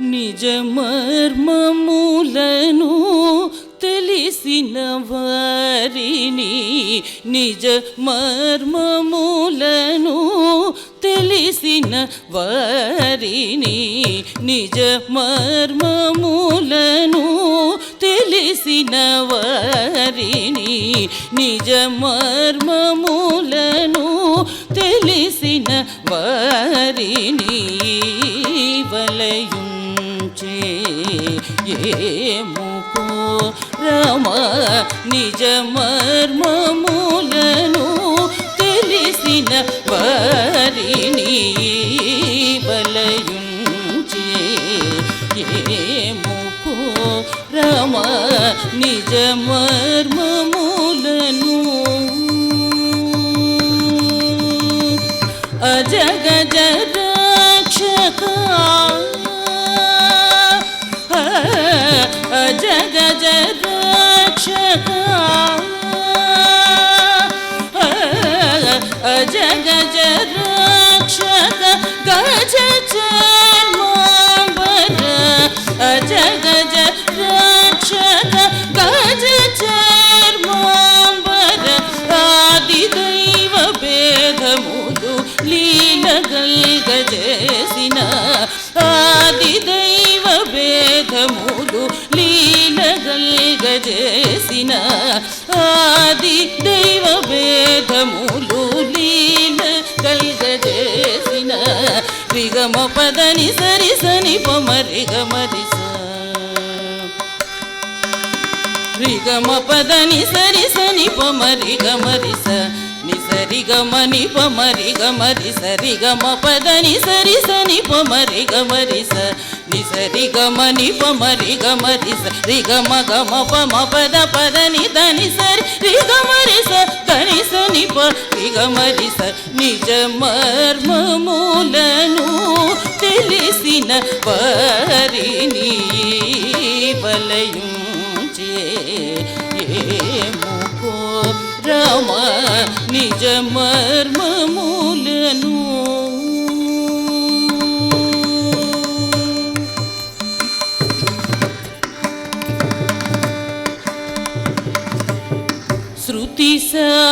నిజ మర్మములను తెలిసిన వారిని నిజ మర్మములను తెలిసిన వారిని నిజ మర్మములను తెలిసిన వారిని నిజ మర్మములను తెలిసిన వారిని వలయు ఏముకో? రమ నిజ మర్మములను తెలిసిన వారిని బలయుంచి ఏముకో? రమ నిజ మర్మములను అజగజ Gece gece rakşada gece లీలగల్గజేసిన ఆది దైవ భేదములు లీల లీలగల్గజేసిన రిగమ పదని సరి సని పమరిగమరి రిగమ పదని సరి సని పమరి గమరి స ని సరి గమ పదని సరి సని పమరి గమరి స ని సరి గమ ని పమరి గమరి స రి గమ గమ పమ పద పదని దని సరి రి గమరి స దని సని ప రి గమరి స నిజ మర్మములను తెలిసిన వారిని వలయుంచే ఏముకో రమ నిజ మర్మములను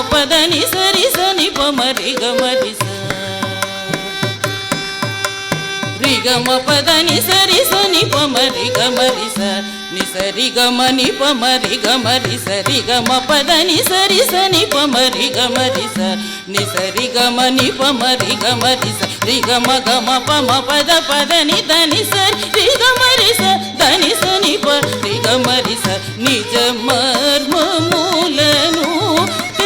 పదని సరి సని పమరి గమరి స. రిగమ పదని సరి సని పమరి గమరి స. ని సరి గమ పమరి గమరి సరి గమ పదని సరి సని పమరి గమరి స. ని సరి గమ పమరి గమరి సరి గమ గమ పమ పద పదని దని సరి గమరి స. దని సని పరి గమరి స. నిజ మర్మ మూలను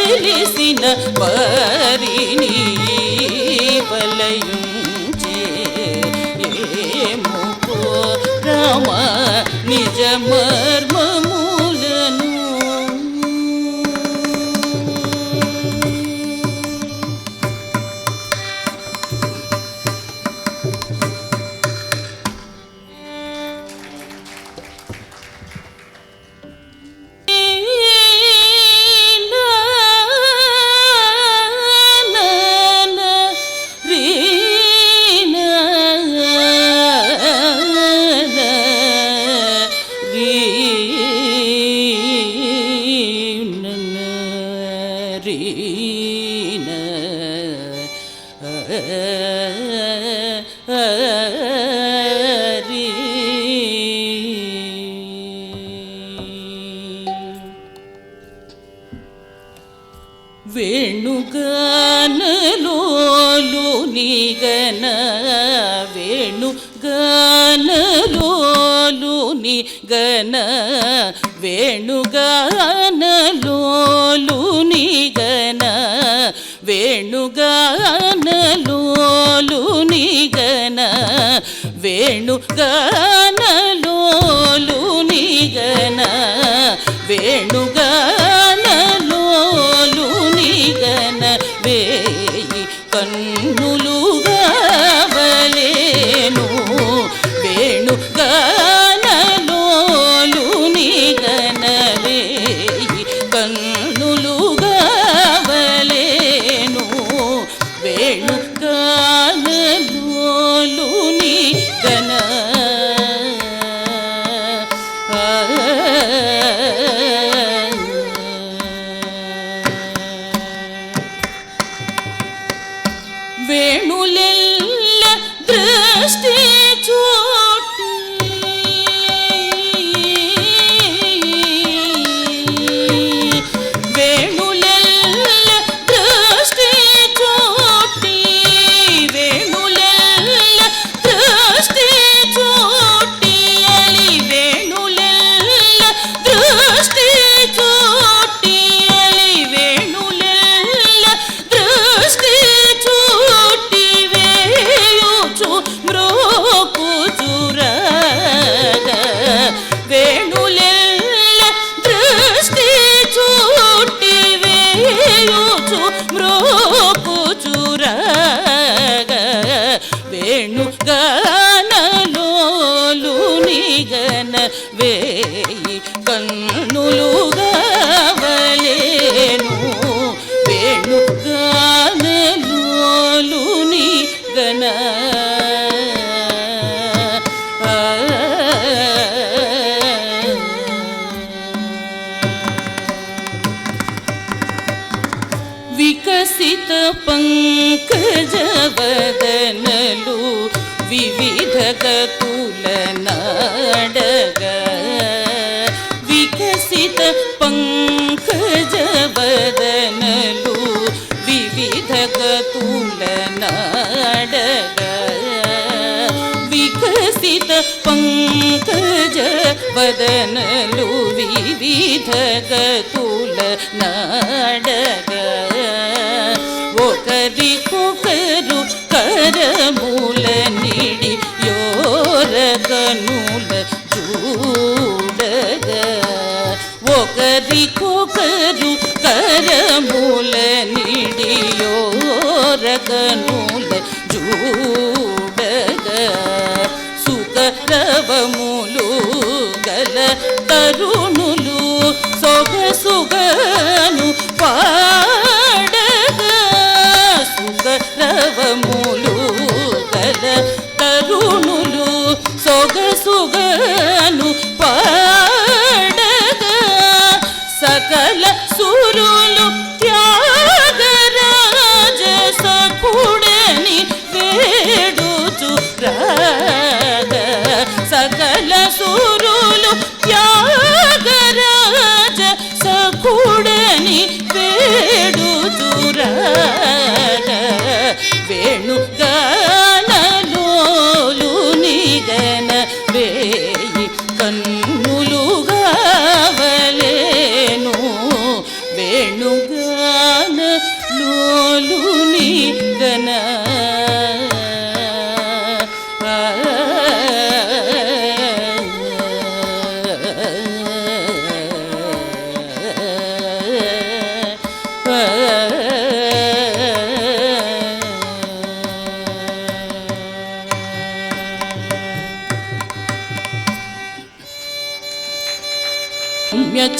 తెలిసిన వారిని వలయుంచే ఏముకో రామ నిజమా? వేణుగానలోలు నిగన వేణు కనులుగా विविध गतुल न సకల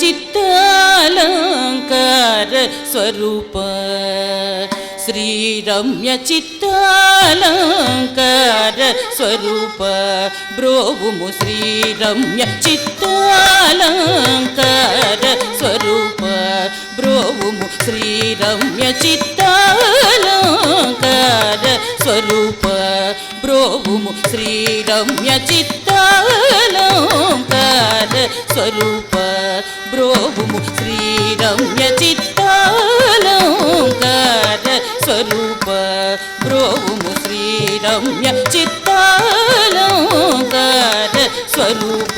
चित्तालङ्कार स्वरूप श्रीरम्यचित्तालङ्कार स्वरूप ब्रोवुमु श्रीरम्य चित्तालङ्कार स्वरूप ब्रोवुमु श्रीरम्य चित्तालङ्कार स्वरूप బ్రోవుము శ్రీరమ్య చిత్తాల స్వరూప బ్రోవుము శ్రీరమ్య చిత్తాల స్వరూప బ్రోవుము శ్రీరమ్య చిత్తాల స్వరూప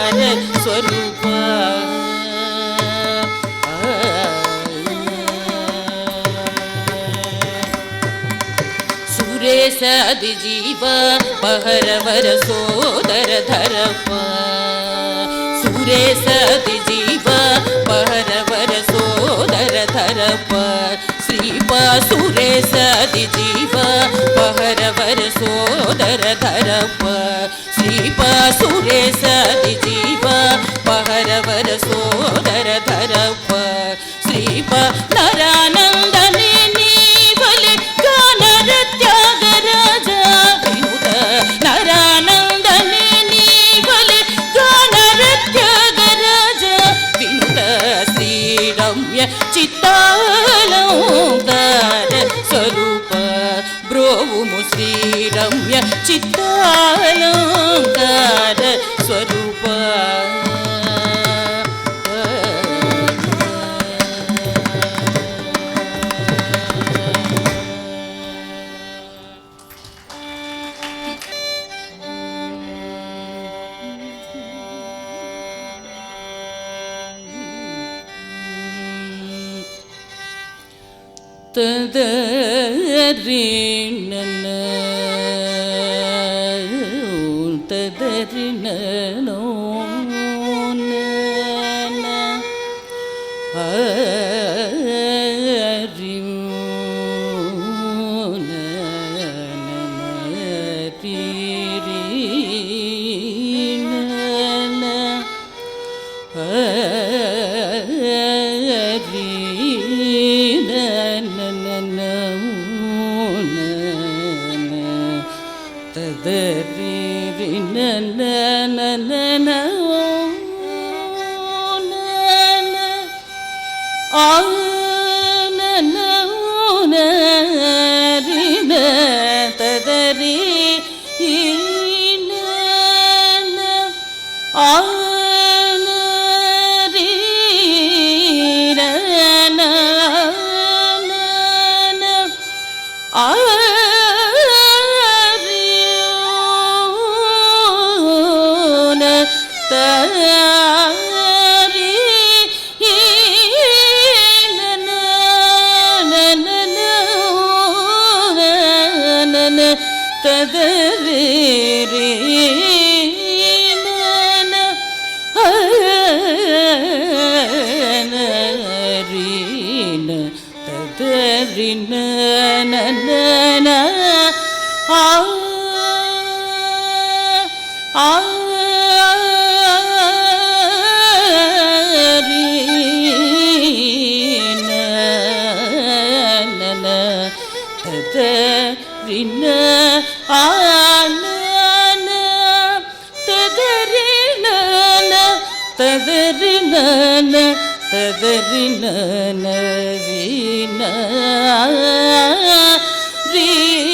ಸುರೇಶಾದಿ ಜೀವ ಬಹರವರ ಸೋದರ ಧರಪ್ಪ ಸುರೇಶಾದಿ ಜೀವ ಬಹರವರ ಸೋದರ ಧರಪ್ಪ ಶ್ರೀಪ ಸುರೇಶಾದಿ ಜೀವ ಬಹರವರ ಸೋದರ ಧರಪ್ಪ ಶ್ರೀಪ ಸುರೇಶಾದಿ ಜೀವ ಬಹರವರ ಸೋದರ ಧರಪ್ಪ ಶ್ರೀಪ ನರಾನಂದನೆ బ్రోవుము శ్రీరమ్య చిత్తాలంకార స్వరూపా ತದರಿ ನನ ತದರಿ ನನ ರೀನ ರೀನ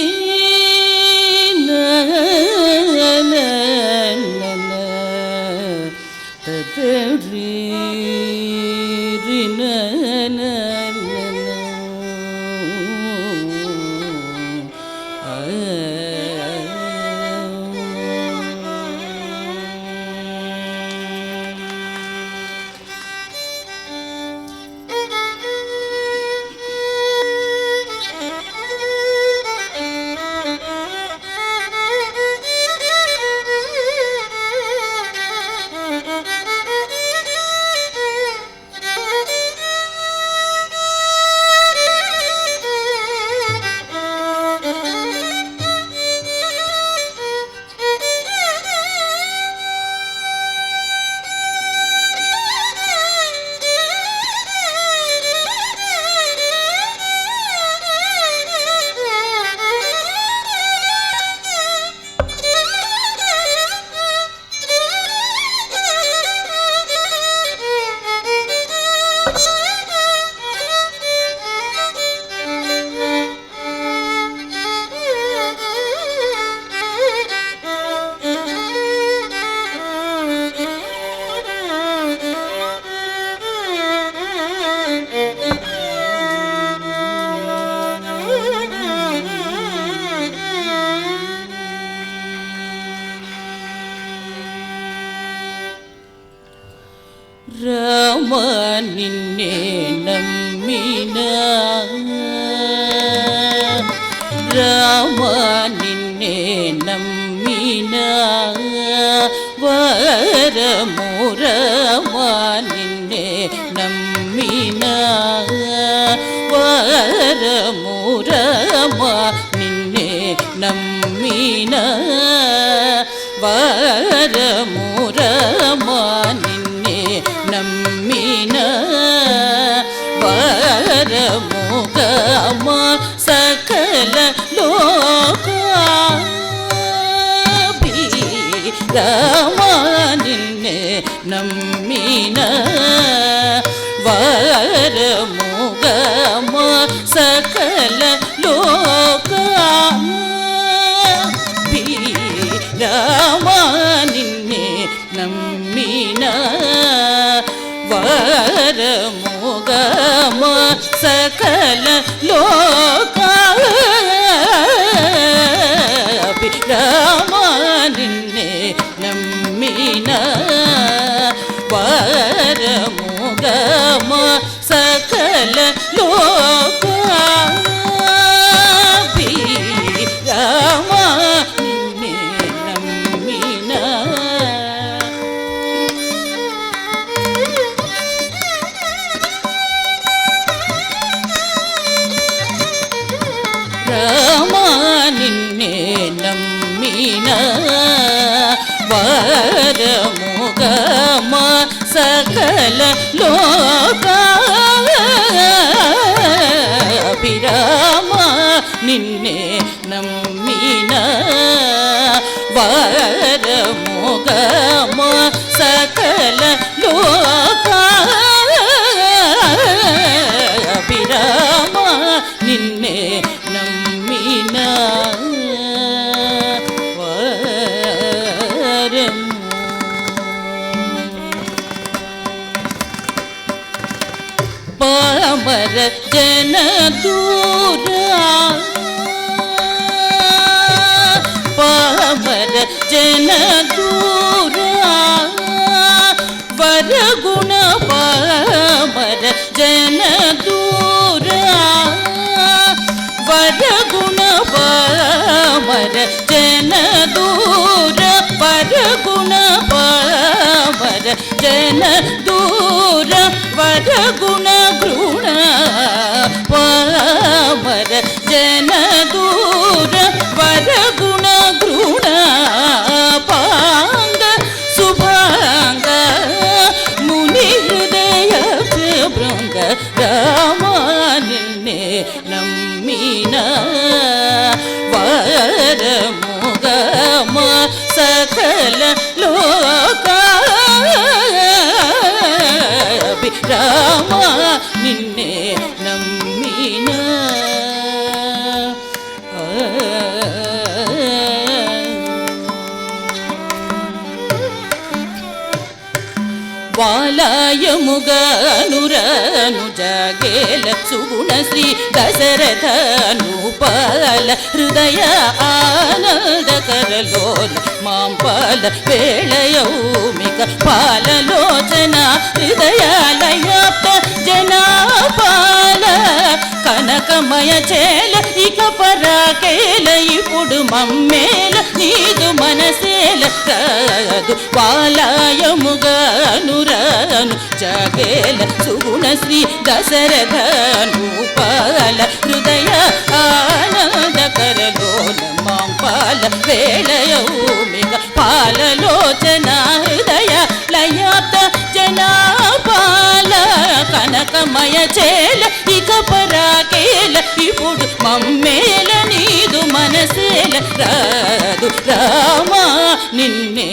పరముగమా సకల లోకమా నిన్నే నమ్మిన వరముగమా సకల లోకమా నిన్నే నమ్మిన వరము లోకమా సకల లో ലോകമ സകല ലോക അഭിരാമ നിന്നെ നമ്മിന പാമര ജനദൂരാ अमर जन दूरा वर गुण पर जन दूरा पर गुण पर जन दूर पर गुण पर जन दूर पर गुण गुण पर जन दूर। వాలాయముగానురను జాగేల సుగుణ శ్రీ దశరథను పాల హృదయ ఆనందకరలోల మాంపాల వేళయౌమిక పాలలోచన హృదయాలయాప్త జనాపాల కనకమయ చేల ఇక పరాకేల ఇప్పుడు మమ్మేల నీదు మనసేల రాదు పాలాయముగానురాను జగేల సుగుణ శ్రీ దశరథను పాల హృదయ ఆనందకరలోల మాంపాల వేళయౌమిక పాలలోచన హృదయ లయాప్త జనాపాల కనకమయ చేల ఇక పరాకేల ఇప్పుడు మమ్మేల నీదు మనసేల రాదు రామా నిన్నే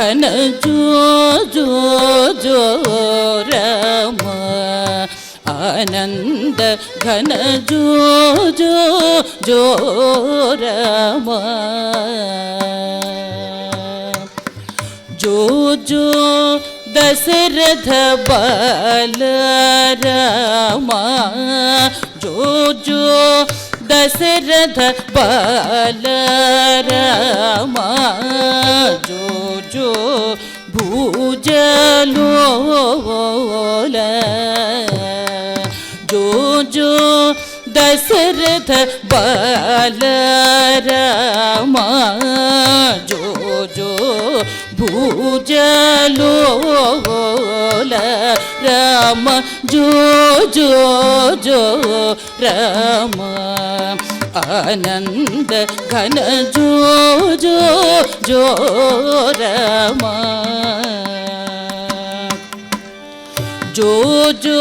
ઘન જો જો જો રમ આનંદ ઘન જો જો જો રમ જો જો దశరథ బలరామా జో జో దశరథ బాలరామా జో జో భూజలోల జో జో దశరథ బాలరామా జో జో భూజలోల ராம ஜோ ஜோ ஜோ ராம ஆனந்த கன ஜோ ஜோ ஜோ ராம ஜோ ஜோ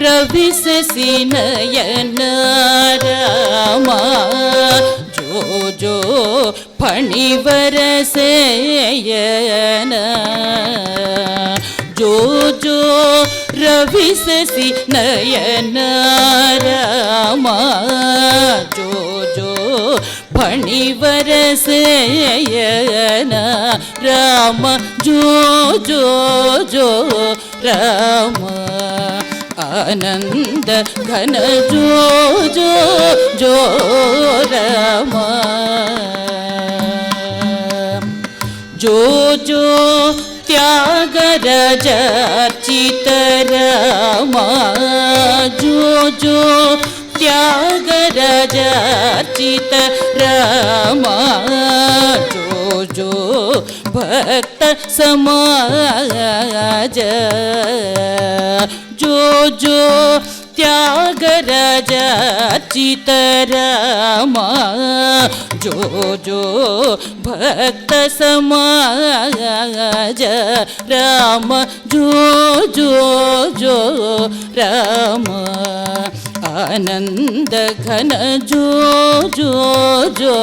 ரவி சசி நயன ராமா ஜோ ஜோ பணிவரசேயன जो जो फणिवर से जो जो रवि से नयन रामा जो जो फणिवर से राम जो जो जो राम आनंद घन जो जो जो राम जो जो त्यागरज चितरमा जो जो त्यागरज चितरमा जो जो भक्त समाज जो जो त्यागराज चितरमा जो जो भक्त समाज राम जो जो जो राम। आनंद घन जो जो जो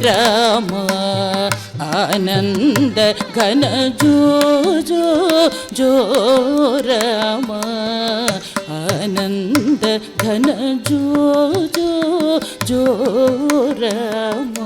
राम ఆనంద ఘన జో జో రమ ఆనంద ఘన జో జో జో రమ